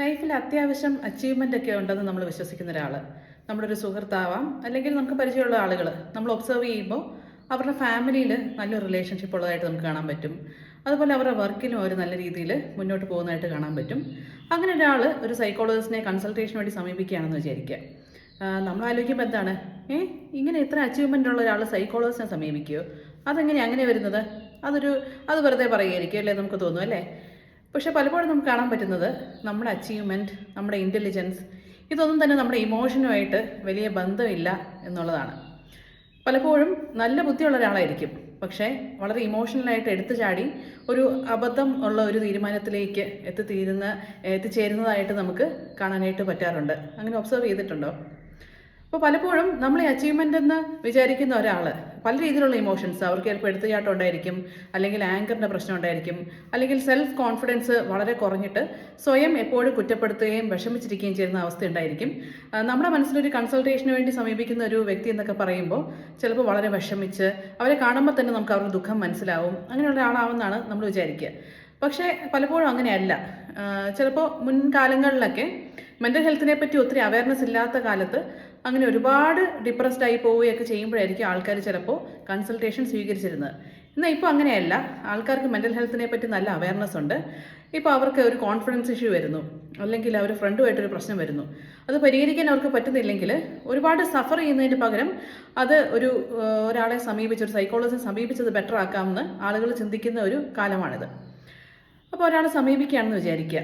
ലൈഫിൽ അത്യാവശ്യം അച്ചീവ്മെന്റ് ഒക്കെ ഉണ്ടെന്ന് നമ്മൾ വിശ്വസിക്കുന്ന ഒരാൾ നമ്മുടെ ഒരു സുഹൃത്താവാം അല്ലെങ്കിൽ നമുക്ക് പരിചയമുള്ള ആളുകൾ നമ്മൾ ഒബ്സർവ് ചെയ്യുമ്പോൾ അവരുടെ ഫാമിലിയിൽ നല്ലൊരു റിലേഷൻഷിപ്പ് ഉള്ളതായിട്ട് നമുക്ക് കാണാൻ പറ്റും. അതുപോലെ അവരുടെ വർക്കിലും അവർ നല്ല രീതിയിൽ മുന്നോട്ട് പോകുന്നതായിട്ട് കാണാൻ പറ്റും. അങ്ങനെ ഒരാൾ ഒരു സൈക്കോളജിസ്റ്റിനെ കൺസൾട്ടേഷന് വേണ്ടി സമീപിക്കുകയാണെന്ന് വിചാരിക്കുക. നമ്മൾ ആലോചിക്കുമ്പോൾ എന്താണ്? ഏ ഇങ്ങനെ ഇത്ര അച്ചീവ്മെന്റ് ഉള്ള ഒരാൾ സൈക്കോളജിസ്റ്റിനെ സമീപിക്കുമോ അതെങ്ങനെയാണ് അങ്ങനെ വരുന്നത്? അതൊരു അത് വെറുതെ പറയുമായിരിക്കും അല്ലേ നമുക്ക് തോന്നും അല്ലേ? പക്ഷെ പലപ്പോഴും നമുക്ക് കാണാൻ പറ്റുന്നത് നമ്മുടെ അച്ചീവ്മെന്റ് നമ്മുടെ ഇന്റലിജൻസ് ഇതൊന്നും തന്നെ നമ്മുടെ ഇമോഷനുമായിട്ട് വലിയ ബന്ധമില്ല എന്നുള്ളതാണ്. പലപ്പോഴും നല്ല ബുദ്ധിയുള്ള ഒരാളായിരിക്കും. പക്ഷേ വളരെ ഇമോഷണലായിട്ട് എടുത്തു ചാടി ഒരു അബദ്ധം ഉള്ള ഒരു തീരുമാനത്തിലേക്ക് എത്തിത്തീരുന്ന എത്തിച്ചേരുന്നതായിട്ട് നമുക്ക് കാണാനായിട്ട് പറ്റാറുണ്ട്. അങ്ങനെ ഒബ്സർവ് ചെയ്തിട്ടുണ്ടോ? അപ്പോൾ പലപ്പോഴും നമ്മൾ ഈ അച്ചീവ്മെന്റ് എന്ന് വിചാരിക്കുന്ന ഒരാൾ പല രീതിയിലുള്ള ഇമോഷൻസ് അവർക്ക് ചിലപ്പോൾ എടുത്തുചാട്ടം ഉണ്ടായിരിക്കും അല്ലെങ്കിൽ ആങ്കറിന്റെ പ്രശ്നം ഉണ്ടായിരിക്കും അല്ലെങ്കിൽ സെൽഫ് കോൺഫിഡൻസ് വളരെ കുറഞ്ഞിട്ട് സ്വയം എപ്പോഴും കുറ്റപ്പെടുത്തുകയും വിഷമിച്ചിരിക്കുകയും ചെയ്യുന്ന അവസ്ഥ ഉണ്ടായിരിക്കും. നമ്മുടെ മനസ്സിലൊരു കൺസൾട്ടേഷന് വേണ്ടി സമീപിക്കുന്ന ഒരു വ്യക്തി എന്നൊക്കെ പറയുമ്പോൾ ചിലപ്പോൾ വളരെ വിഷമിച്ച് അവരെ കാണുമ്പോൾ തന്നെ നമുക്ക് അവരുടെ ദുഃഖം മനസ്സിലാവും അങ്ങനെയുള്ള ആളാവുമെന്നാണ് നമ്മൾ വിചാരിക്കുക. പക്ഷേ പലപ്പോഴും അങ്ങനെയല്ല. ചിലപ്പോൾ മുൻകാലങ്ങളിലൊക്കെ മെന്റൽ ഹെൽത്തിനെ പറ്റി ഒത്തിരി അവയർനെസ് ഇല്ലാത്ത കാലത്ത് അങ്ങനെ ഒരുപാട് ഡിപ്രസ്ഡ് ആയി പോവുകയൊക്കെ ചെയ്യുമ്പോഴായിരിക്കും ആൾക്കാർ ചിലപ്പോൾ കൺസൾട്ടേഷൻ സ്വീകരിച്ചിരുന്നത്. എന്നാൽ ഇപ്പോൾ അങ്ങനെയല്ല. ആൾക്കാർക്ക് മെന്റൽ ഹെൽത്തിനെ പറ്റി നല്ല അവയർനെസ് ഉണ്ട്. ഇപ്പോൾ അവർക്ക് ഒരു കോൺഫിഡൻസ് ഇഷ്യൂ വരുന്നു. അല്ലെങ്കിൽ അവർ ഫ്രണ്ടുമായിട്ടൊരു പ്രശ്നം വരുന്നു. അത് പരിഹരിക്കാൻ അവർക്ക് പറ്റുന്നില്ലെങ്കിൽ ഒരുപാട് സഫർ ചെയ്യുന്നതിന് പകരം അത് ഒരു ഒരാളെ സമീപിച്ച് ഒരു സൈക്കോളജിയെ സമീപിച്ചത് ബെറ്റർ ആക്കാമെന്ന് ആളുകൾ ചിന്തിക്കുന്ന ഒരു കാലമാണിത്. അപ്പോൾ ഒരാളെ സമീപിക്കുകയാണെന്ന് വിചാരിക്കുക.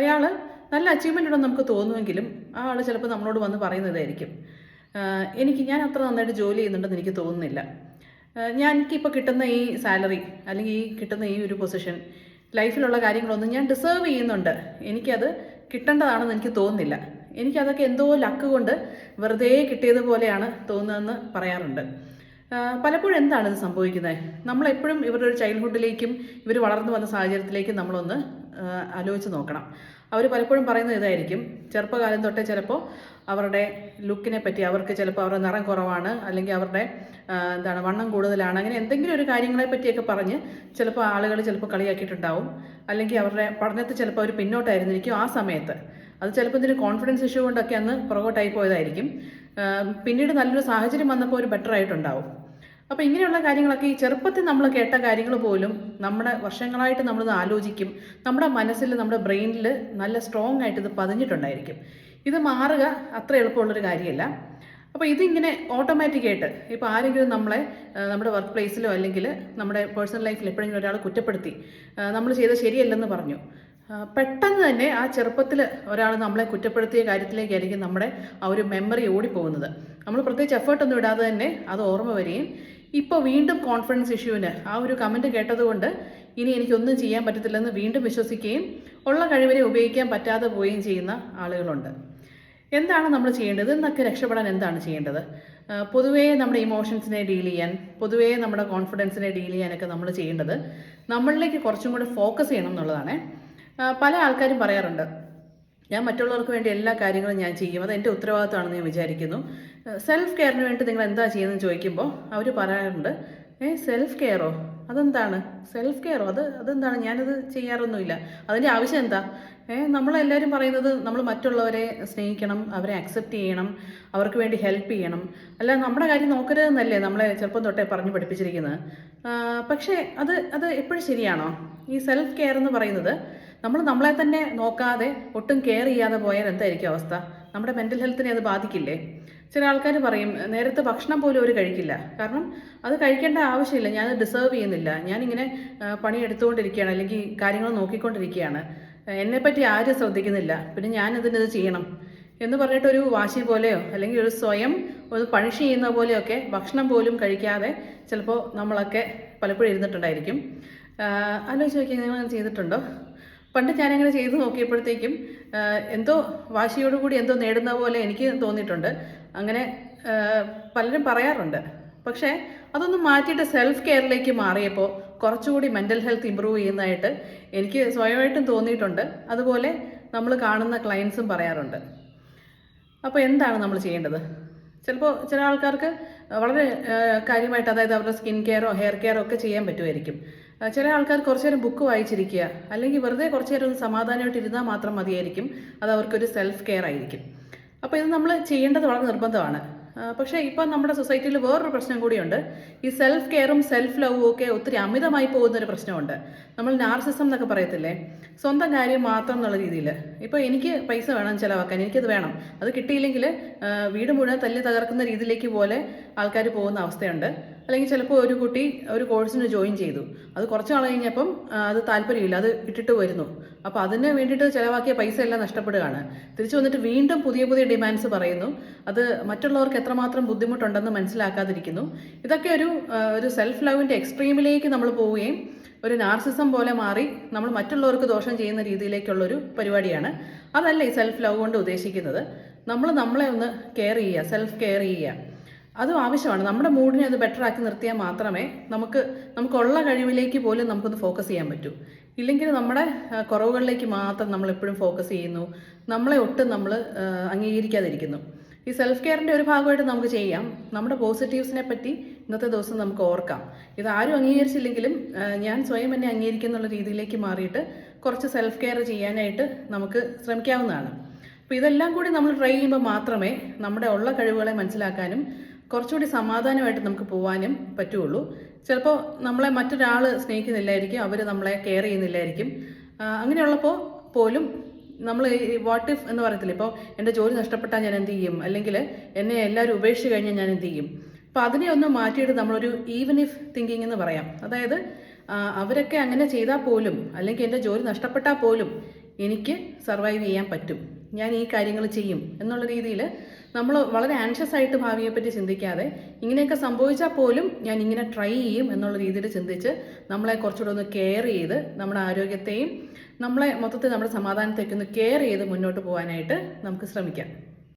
അയാൾ നല്ല അച്ചീവ്മെന്റ് ഉണ്ടെന്ന് നമുക്ക് തോന്നുമെങ്കിലും ആ ആൾ ചിലപ്പോൾ നമ്മളോട് വന്ന് പറയുന്നതായിരിക്കും. "ആഹ് എനിക്ക് ഞാൻ അത്ര നന്നായിട്ട് ജോലി ചെയ്യുന്നുണ്ടെന്ന് എനിക്ക് തോന്നുന്നില്ല. ഞാൻ എനിക്കിപ്പോൾ കിട്ടുന്ന ഈ സാലറി അല്ലെങ്കിൽ ഈ കിട്ടുന്ന ഈ ഒരു പൊസിഷൻ ലൈഫിലുള്ള കാര്യങ്ങളൊന്നും ഞാൻ ഡിസേർവ് ചെയ്യുന്നുണ്ട്. എനിക്കത് കിട്ടേണ്ടതാണെന്ന് എനിക്ക് തോന്നുന്നില്ല. എനിക്കതൊക്കെ എന്തോ ലക്ക് കൊണ്ട് വെറുതെ കിട്ടിയതുപോലെയാണ് തോന്നുന്നതെന്ന് പറയാറുണ്ട്. പലപ്പോഴും എന്താണ് ഇത് സംഭവിക്കുന്നത്? നമ്മളെപ്പോഴും ഇവരുടെ ഒരു ചൈൽഡ്ഹുഡിലേക്കും ഇവർ വളർന്നു വന്ന സാഹചര്യത്തിലേക്കും നമ്മളൊന്ന് ആലോചിച്ച് നോക്കണം. അവർ പലപ്പോഴും പറയുന്നത് ഇതായിരിക്കും. ചെറുപ്പകാലം തൊട്ടേ ചിലപ്പോൾ അവരുടെ ലുക്കിനെ പറ്റി അവർക്ക് ചിലപ്പോൾ അവരുടെ നിറം കുറവാണ് അല്ലെങ്കിൽ അവരുടെ എന്താണ് വണ്ണം കൂടുതലാണ് അങ്ങനെ എന്തെങ്കിലും ഒരു കാര്യങ്ങളെ പറ്റിയൊക്കെ പറഞ്ഞ് ചിലപ്പോൾ ആളുകൾ ചിലപ്പോൾ കളിയാക്കിയിട്ടുണ്ടാവും. അല്ലെങ്കിൽ അവരുടെ പഠനത്തിൽ ചിലപ്പോൾ അവർ പിന്നോട്ടായിരുന്നിരിക്കും ആ സമയത്ത്. അത് ചിലപ്പോൾ ഇതിന് കോൺഫിഡൻസ് ഇഷ്യൂ കൊണ്ടൊക്കെ അന്ന് പുറകോട്ടായി പോയതായിരിക്കും. പിന്നീട് നല്ലൊരു സാഹചര്യം വന്നപ്പോൾ ഒരു ബെറ്റർ ആയിട്ടുണ്ടാവും. അപ്പോൾ ഇങ്ങനെയുള്ള കാര്യങ്ങളൊക്കെ ഈ ചെറുപ്പത്തിൽ നമ്മൾ കേട്ട കാര്യങ്ങൾ പോലും നമ്മുടെ വർഷങ്ങളായിട്ട് നമ്മളിത് ആലോചിക്കും. നമ്മുടെ മനസ്സിൽ നമ്മുടെ ബ്രെയിനിൽ നല്ല സ്ട്രോങ് ആയിട്ട് ഇത് പതിഞ്ഞിട്ടുണ്ടായിരിക്കും. ഇത് മാറുക അത്ര എളുപ്പമുള്ളൊരു കാര്യമല്ല. അപ്പോൾ ഇതിങ്ങനെ ഓട്ടോമാറ്റിക്കായിട്ട് ഇപ്പോൾ ആരെങ്കിലും നമ്മളെ നമ്മുടെ വർക്ക് പ്ലേസിലോ അല്ലെങ്കിൽ നമ്മുടെ പേഴ്സണൽ ലൈഫിൽ എപ്പോഴെങ്കിലും ഒരാൾ കുറ്റപ്പെടുത്തി നമ്മൾ ചെയ്ത ശരിയല്ലെന്ന് പറഞ്ഞു. പെട്ടെന്ന് തന്നെ ആ ചെറുപ്പത്തിൽ ഒരാൾ നമ്മളെ കുറ്റപ്പെടുത്തിയ കാര്യത്തിലേക്കായിരിക്കും നമ്മുടെ ആ ഒരു മെമ്മറി ഓടിപ്പോകുന്നത്. നമ്മൾ പ്രത്യേകിച്ച് എഫേർട്ടൊന്നും ഇടാതെ തന്നെ അത് ഓർമ്മ വരികയും ഇപ്പോൾ വീണ്ടും കോൺഫിഡൻസ് ഇഷ്യൂവിന് ആ ഒരു കമന്റ് കേട്ടതുകൊണ്ട് ഇനി എനിക്കൊന്നും ചെയ്യാൻ പറ്റത്തില്ലെന്ന് വീണ്ടും വിശ്വസിക്കുകയും ഉള്ള കഴിവിനെ ഉപയോഗിക്കാൻ പറ്റാതെ പോവുകയും ചെയ്യുന്ന ആളുകളുണ്ട്. എന്താണ് നമ്മൾ ചെയ്യേണ്ടത്? എന്നൊക്കെ രക്ഷപ്പെടാൻ എന്താണ് ചെയ്യേണ്ടത്? പൊതുവേ നമ്മുടെ ഇമോഷൻസിനെ ഡീൽ ചെയ്യാൻ പൊതുവേ നമ്മുടെ കോൺഫിഡൻസിനെ ഡീൽ ചെയ്യാനൊക്കെ നമ്മൾ ചെയ്യേണ്ടത് നമ്മളിലേക്ക് കുറച്ചും കൂടെ ഫോക്കസ് ചെയ്യണം എന്നുള്ളതാണ്. പല ആൾക്കാരും പറയാറുണ്ട് ഞാൻ മറ്റുള്ളവർക്ക് വേണ്ടി എല്ലാ കാര്യങ്ങളും ഞാൻ ചെയ്യും. അത് എന്റെ ഉത്തരവാദിത്തമാണെന്ന് ഞാൻ വിചാരിക്കുന്നു. സെൽഫ് കെയറിന് വേണ്ടി നിങ്ങൾ എന്താ ചെയ്യുന്നതെന്ന് ചോദിക്കുമ്പോൾ അവർ പറയാറുണ്ട് ഏ സെൽഫ് കെയറോ അതെന്താണ്? സെൽഫ് കെയറോ അത് അതെന്താണ്? ഞാനത് ചെയ്യാറൊന്നുമില്ല. അതിന്റെ ആവശ്യം എന്താ? നമ്മളെല്ലാവരും പറയുന്നത് നമ്മൾ മറ്റുള്ളവരെ സ്നേഹിക്കണം അവരെ അക്സെപ്റ്റ് ചെയ്യണം അവർക്ക് വേണ്ടി ഹെൽപ്പ് ചെയ്യണം. അല്ല നമ്മുടെ കാര്യം നോക്കരുതെന്നല്ലേ നമ്മളെ ചെറുപ്പം തൊട്ടേ പറഞ്ഞു പഠിപ്പിച്ചിരിക്കുന്നത്. പക്ഷേ അത് അത് എപ്പോഴും ശരിയാണോ? ഈ സെൽഫ് കെയർ എന്ന് പറയുന്നത് നമ്മൾ നമ്മളെ തന്നെ നോക്കാതെ ഒട്ടും കെയർ ചെയ്യാതെ പോയാൽ എന്തായിരിക്കും അവസ്ഥ? നമ്മുടെ മെന്റൽ ഹെൽത്തിനെ അത് ബാധിക്കില്ലേ? ചില ആൾക്കാർ പറയും നേരത്തെ ഭക്ഷണം പോലും അവർ കഴിക്കില്ല. കാരണം അത് കഴിക്കേണ്ട ആവശ്യമില്ല. ഞാൻ ഡിസേർവ് ചെയ്യുന്നില്ല. ഞാനിങ്ങനെ പണി പണിയെടുത്തുകൊണ്ടിരിക്കുകയാണ് അല്ലെങ്കിൽ കാര്യങ്ങൾ നോക്കിക്കൊണ്ടിരിക്കുകയാണ്. എന്നെപ്പറ്റി ആരും ശ്രദ്ധിക്കുന്നില്ല. പിന്നെ ഞാൻ ഇതിനത് ചെയ്യണം? എന്ന് പറഞ്ഞിട്ടൊരു വാശി പോലെയോ അല്ലെങ്കിൽ ഒരു സ്വയം ഒരു പണിഷ് ചെയ്യുന്ന പോലെയൊക്കെ ഭക്ഷണം പോലും കഴിക്കാതെ ചിലപ്പോൾ നമ്മളൊക്കെ പലപ്പോഴും ഇരുന്നിട്ടുണ്ടായിരിക്കും. ആലോചിച്ച് നോക്കി നിങ്ങൾ ചെയ്തിട്ടുണ്ടോ? പണ്ട് ഞാനങ്ങനെ ചെയ്തു നോക്കിയപ്പോഴത്തേക്കും എന്തോ വാശിയോടുകൂടി എന്തോ നേടുന്ന പോലെ എനിക്ക് തോന്നിയിട്ടുണ്ട്. അങ്ങനെ പലരും പറയാറുണ്ട്. പക്ഷേ അതൊന്ന് മാറ്റിയിട്ട് സെൽഫ് കെയറിലേക്ക് മാറിയപ്പോൾ കുറച്ചുകൂടി മെന്റൽ ഹെൽത്ത് ഇമ്പ്രൂവ് ചെയ്യുന്നതായിട്ട് എനിക്ക് സ്വയമായിട്ടും തോന്നിയിട്ടുണ്ട്. അതുപോലെ നമ്മൾ കാണുന്ന ക്ലയൻസും പറയാറുണ്ട്. അപ്പോൾ എന്താണ് നമ്മൾ ചെയ്യേണ്ടത്? ചിലപ്പോൾ ചില ആൾക്കാർക്ക് വളരെ കാര്യമായിട്ട് അതായത് അവരുടെ സ്കിൻ കെയറോ ഹെയർ കെയറോ ഒക്കെ ചെയ്യാൻ പറ്റുമായിരിക്കും. ചില ആൾക്കാർ കുറച്ചു നേരം ബുക്ക് വായിച്ചിരിക്കുക. അല്ലെങ്കിൽ വെറുതെ കുറച്ചു നേരം ഒന്ന് സമാധാനമായിട്ട് ഇരുന്നാൽ മാത്രം മതിയായിരിക്കും. അത് അവർക്കൊരു സെൽഫ് കെയർ ആയിരിക്കും. അപ്പോൾ ഇത് നമ്മൾ ചെയ്യേണ്ടത് വളരെ നിർബന്ധമാണ്. പക്ഷേ ഇപ്പം നമ്മുടെ സൊസൈറ്റിയിൽ വേറൊരു പ്രശ്നം കൂടിയുണ്ട്. ഈ സെൽഫ് കെയറും സെൽഫ് ലവും ഒക്കെ ഒത്തിരി അമിതമായി പോകുന്ന ഒരു പ്രശ്നമുണ്ട്. നമ്മൾ നാർസിസം എന്നൊക്കെ പറയത്തില്ലേ? സ്വന്തം കാര്യം മാത്രം എന്നുള്ള രീതിയിൽ ഇപ്പോൾ എനിക്ക് പൈസ വേണം ചിലവാക്കാൻ എനിക്കത് വേണം. അത് കിട്ടിയില്ലെങ്കിൽ വീട് മുഴുവൻ തല്ലി തകർക്കുന്ന രീതിയിലേക്ക് പോലെ ആൾക്കാർ പോകുന്ന അവസ്ഥയുണ്ട്. അല്ലെങ്കിൽ ചിലപ്പോൾ ഒരു കുട്ടി ഒരു കോഴ്സിന് ജോയിൻ ചെയ്തു. അത് കുറച്ച് നാൾ കഴിഞ്ഞപ്പം അത് താല്പര്യമില്ല അത് ഇട്ടിട്ട് വരുന്നു. അപ്പോൾ അതിന് വേണ്ടിയിട്ട് ചിലവാക്കിയ പൈസ എല്ലാം നഷ്ടപ്പെടുകയാണ്. തിരിച്ചു വന്നിട്ട് വീണ്ടും പുതിയ പുതിയ ഡിമാൻഡ്സ് പറയുന്നു. അത് മറ്റുള്ളവർക്ക് എത്രമാത്രം ബുദ്ധിമുട്ടുണ്ടെന്ന് മനസ്സിലാക്കാതിരിക്കുന്നു. ഇതൊക്കെ ഒരു ഒരു സെൽഫ് ലവിന്റെ എക്സ്ട്രീമിലേക്ക് നമ്മൾ പോവുകയും ഒരു നാർസിസം പോലെ മാറി നമ്മൾ മറ്റുള്ളവർക്ക് ദോഷം ചെയ്യുന്ന രീതിയിലേക്കുള്ളൊരു പരിപാടിയാണ്. അതല്ല ഈ സെൽഫ് ലവ് കൊണ്ട് ഉദ്ദേശിക്കുന്നത്. നമ്മൾ നമ്മളെ ഒന്ന് കെയർ ചെയ്യുക സെൽഫ് കെയർ ചെയ്യുക. അതും ആവശ്യമാണ്. നമ്മുടെ മൂഡിനെ അത് ബെറ്റർ ആക്കി നിർത്തിയാൽ മാത്രമേ നമുക്ക് നമുക്കുള്ള കഴിവിലേക്ക് പോലും നമുക്കൊന്ന് ഫോക്കസ് ചെയ്യാൻ പറ്റൂ. ഇല്ലെങ്കിൽ നമ്മുടെ കുറവുകളിലേക്ക് മാത്രം നമ്മൾ എപ്പോഴും ഫോക്കസ് ചെയ്യുന്നു. നമ്മളെ ഒട്ടും നമ്മൾ അംഗീകരിക്കാതിരിക്കുന്നു. ഈ സെൽഫ് കെയറിന്റെ ഒരു ഭാഗമായിട്ട് നമുക്ക് ചെയ്യാം. നമ്മുടെ പോസിറ്റീവ്സിനെ പറ്റി ഇന്നത്തെ ദിവസം നമുക്ക് ഓർക്കാം. ഇത് ആരും അംഗീകരിച്ചില്ലെങ്കിലും ഞാൻ സ്വയം എന്നെ അംഗീകരിക്കുന്നുള്ള രീതിയിലേക്ക് മാറിയിട്ട് കുറച്ച് സെൽഫ് കെയർ ചെയ്യാനായിട്ട് നമുക്ക് ശ്രമിക്കാവുന്നതാണ്. അപ്പോൾ ഇതെല്ലാം കൂടി നമ്മൾ ട്രൈ ചെയ്യുമ്പോൾ മാത്രമേ നമ്മുടെ ഉള്ള കഴിവുകളെ മനസ്സിലാക്കാനും കുറച്ചുകൂടി സമാധാനമായിട്ട് നമുക്ക് പോകാനും പറ്റുള്ളൂ. ചിലപ്പോൾ നമ്മളെ മറ്റൊരാൾ സ്നേഹിക്കുന്നില്ലായിരിക്കും അവർ നമ്മളെ കെയർ ചെയ്യുന്നില്ലായിരിക്കും. അങ്ങനെയുള്ളപ്പോൾ പോലും നമ്മൾ ഈ വാട്ട് ഇഫ് എന്ന് പറയത്തില്ല ഇപ്പോൾ എന്റെ ജോലി നഷ്ടപ്പെട്ടാൽ ഞാൻ എന്ത് ചെയ്യും? അല്ലെങ്കിൽ എന്നെ എല്ലാവരും ഉപേക്ഷിച്ച് കഴിഞ്ഞാൽ ഞാൻ എന്ത് ചെയ്യും? അപ്പോൾ അതിനെ ഒന്ന് മാറ്റിയിട്ട് നമ്മളൊരു ഈവൻ ഇഫ് തിങ്കിങ് എന്ന് പറയാം. അതായത് അവരൊക്കെ അങ്ങനെ ചെയ്താൽ പോലും അല്ലെങ്കിൽ എന്റെ ജോലി നഷ്ടപ്പെട്ടാൽ പോലും എനിക്ക് സർവൈവ് ചെയ്യാൻ പറ്റും. ഞാൻ ഈ കാര്യങ്ങൾ ചെയ്യും എന്നുള്ള രീതിയിൽ നമ്മൾ വളരെ ആൻഷ്യസ് ആയിട്ട് ഭാവിയെപ്പറ്റി ചിന്തിക്കാതെ ഇങ്ങനെയൊക്കെ സംഭവിച്ചാൽ പോലും ഞാൻ ഇങ്ങനെ ട്രൈ ചെയ്യും എന്നുള്ള രീതിയിൽ ചിന്തിച്ച് നമ്മളെ കുറച്ചുകൂടെ ഒന്ന് കെയർ ചെയ്ത് നമ്മുടെ ആരോഗ്യത്തെയും നമ്മളെ മൊത്തത്തിൽ നമ്മുടെ സമാധാനത്തേക്ക് ഒന്ന് കെയർ ചെയ്ത് മുന്നോട്ട് പോകാനായിട്ട് നമുക്ക് ശ്രമിക്കാം.